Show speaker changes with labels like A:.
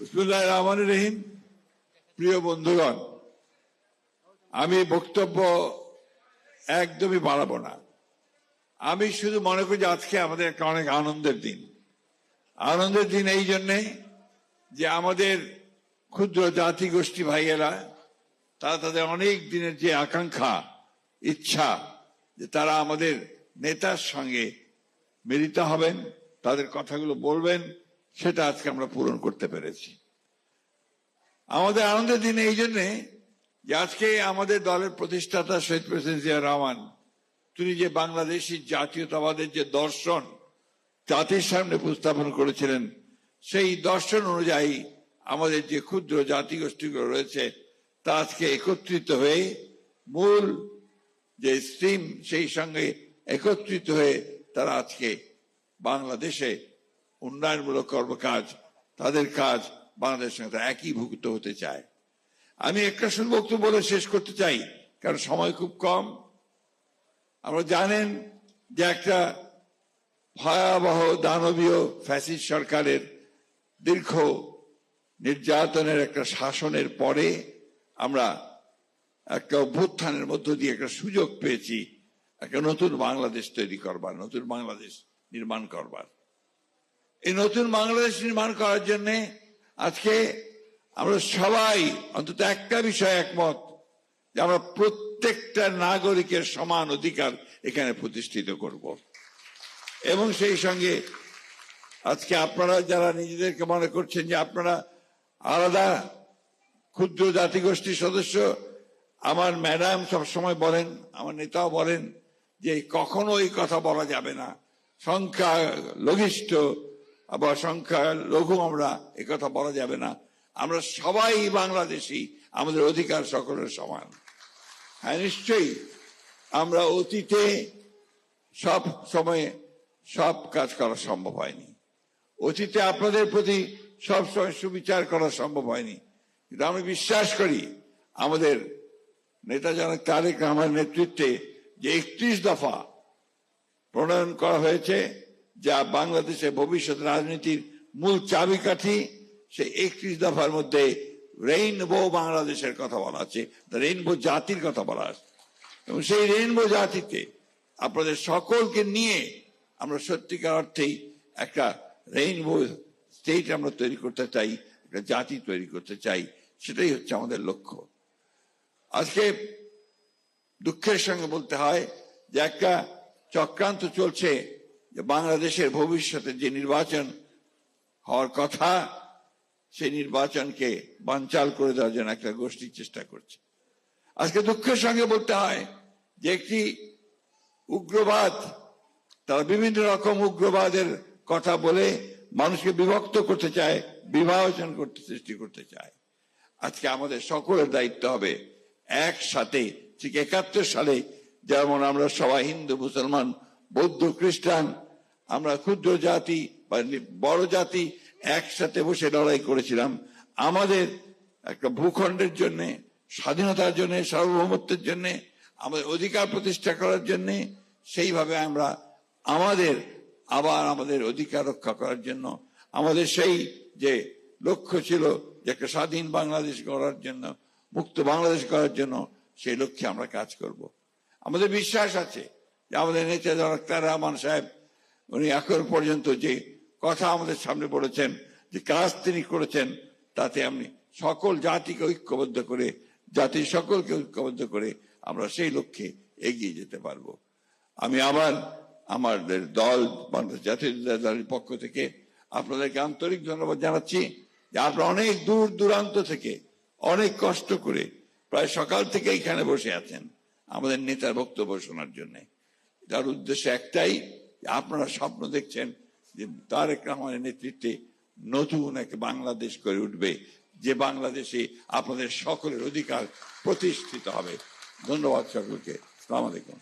A: রহিম, প্রিয় বন্ধুগণ, আমি বক্তব্য একদমই বাড়াবো না। আমি শুধু মনে করি যে আজকে আমাদের একটা অনেক আনন্দের দিন। আনন্দের দিন এই জন্যে যে আমাদের ক্ষুদ্র জাতি গোষ্ঠী ভাইয়েরা, তারা তাদের অনেক দিনের যে আকাঙ্ক্ষা, ইচ্ছা, যে তারা আমাদের নেতার সঙ্গে মিলিত হবেন, তাদের কথাগুলো বলবেন সেটা আজকে আমরা পূরণ করতে পেরেছি। আমাদের আনন্দের দিন এই জন্যে যে আজকে আমাদের দলের প্রতিষ্ঠাতা শহীদ প্রেসিডেন্ট জিয়া রহমান, তিনি যে বাংলাদেশি জাতীয়তাবাদের যে দর্শন জাতির সামনে উপস্থাপন করেছিলেন, সেই দর্শন অনুযায়ী আমাদের যে ক্ষুদ্র জাতিগোষ্ঠীগুলো রয়েছে, তা আজকে একত্রিত হয়ে মূল যে স্ট্রিম সেই সঙ্গে একত্রিত হয়ে তারা আজকে বাংলাদেশে উন্নয়নমূলক কর্মকাজ, তাদের কাজ বাংলাদেশের সঙ্গে একীভূত হতে চায়। আমি একটা শুধু বক্তব্য বলে শেষ করতে চাই, কারণ সময় খুব কম। আমরা জানেন যে একটা ভয়াবহ দানবীয় ফ্যাসিস সরকারের দীর্ঘ নির্যাতনের একটা শাসনের পরে আমরা একটা অভ্যুত্থানের মধ্য দিয়ে একটা সুযোগ পেয়েছি, একটা নতুন বাংলাদেশ তৈরি করবার, নতুন বাংলাদেশ নির্মাণ করবার। এই নতুন বাংলাদেশ নির্মাণ করার জন্য আজকে আমরা সবাই অন্তত একটা বিষয় একমত যে আমরা প্রত্যেকটা নাগরিকের সমান অধিকার এখানে প্রতিষ্ঠিত করব। এবং সেই সঙ্গে আজকে আপনারা যারা নিজেদেরকে মনে করছেন যে আপনারা আলাদা ক্ষুদ্র জাতিগোষ্ঠীর সদস্য, আমার ম্যাডাম সবসময় বলেন, আমার নেতাও বলেন যে কখনো এই কথা বলা যাবে না। সংখ্যা লঘিষ্ঠ বা সংখ্যা, লঘু আমরা, এ কথা বলা যাবে না। আমরা সবাই বাংলাদেশি, আমাদের অধিকার সকলের সমান। হ্যাঁ নিশ্চয়ই। আমরা অতীতে সব সময়ে সব কাজ করা সম্ভব হয়নি। অতীতে আপনাদের প্রতি সব সময় সুবিচার করা সম্ভব হয়নি। কিন্তু আমি বিশ্বাস করি, আমাদের নেতা জনক তারেক রহমান নেতৃত্বে যে একত্রিশ দফা প্রণয়ন করা হয়েছে যা বাংলাদেশের ভবিষ্যৎ রাজনীতির মূল চাবিকাঠি, সে একত্রিশ দফার মধ্যে রেইনবো বাংলাদেশের কথা বলা আছে রেইনবো জাতির কথা বলা আছে। এবং সেই রেইনবো জাতিতে আপনাদের সকলকে নিয়ে আমরা সত্যিকার অর্থেই একটা রেইনবো স্টেট আমরা তৈরি করতে চাই, একটা জাতি তৈরি করতে চাই, সেটাই হচ্ছে আমাদের লক্ষ্য। আজকে দুঃখের সঙ্গে বলতে হয় যে একটা চক্রান্ত চলছে যে বাংলাদেশের ভবিষ্যতে যে নির্বাচন হওয়ার কথা, সেই নির্বাচনকে বানচাল করে দেওয়ার জন্য একটা গোষ্ঠীর চেষ্টা করছে। আজকে দুঃখের সঙ্গে বলতে হয় যে একটি উগ্রবাদ, তারা বিভিন্ন রকম উগ্রবাদের কথা বলে মানুষকে বিভক্ত করতে চায়, বিভাজন করতে, সৃষ্টি করতে চায়। আজকে আমাদের সকলের দায়িত্ব হবে একসাথে, ঠিক একাত্তর সালে যেমন আমরা সবাই হিন্দু, মুসলমান, বৌদ্ধ, খ্রিস্টান আমরা ক্ষুদ্র জাতি বা বড় জাতি একসাথে বসে লড়াই করেছিলাম আমাদের একটা ভূখণ্ডের জন্য, স্বাধীনতার জন্য, সার্বভৌমত্বের জন্য, আমাদের অধিকার প্রতিষ্ঠা করার জন্য, সেইভাবে আমরা আমাদের, আবার আমাদের অধিকার রক্ষা করার জন্য, আমাদের সেই যে লক্ষ্য ছিল যে একটা স্বাধীন বাংলাদেশ গড়ার জন্য, মুক্ত বাংলাদেশ করার জন্য, সেই লক্ষ্যে আমরা কাজ করব। আমাদের বিশ্বাস আছে যে আমাদের নেতা ডাক্তার রহমান সাহেব উনি এখন পর্যন্ত যে কথা আমাদের সামনে পড়েছেন যে কাজ তিনি করেছেন, তাতে আমি সকল জাতিকে ঐক্যবদ্ধ করে, জাতির সকলকে ঐক্যবদ্ধ করে আমরা সেই লক্ষ্যে এগিয়ে যেতে পারব। আমি আবার আমাদের দল জাতীয় দলের পক্ষ থেকে আপনাদেরকে আন্তরিক ধন্যবাদ জানাচ্ছি যে আপনারা অনেক দূর দূরান্ত থেকে অনেক কষ্ট করে প্রায় সকাল থেকে এখানে বসে আছেন আমাদের নেতার বক্তব্য শোনার জন্য। তার উদ্দেশ্য একটাই আপনারা স্বপ্ন দেখছেন যে তারেক রহমানের নেতৃত্বে নতুন এক বাংলাদেশ করে উঠবে, যে বাংলাদেশে আপনাদের সকলের অধিকার প্রতিষ্ঠিত হবে। ধন্যবাদ সকলকে। সালাম আলাইকুম।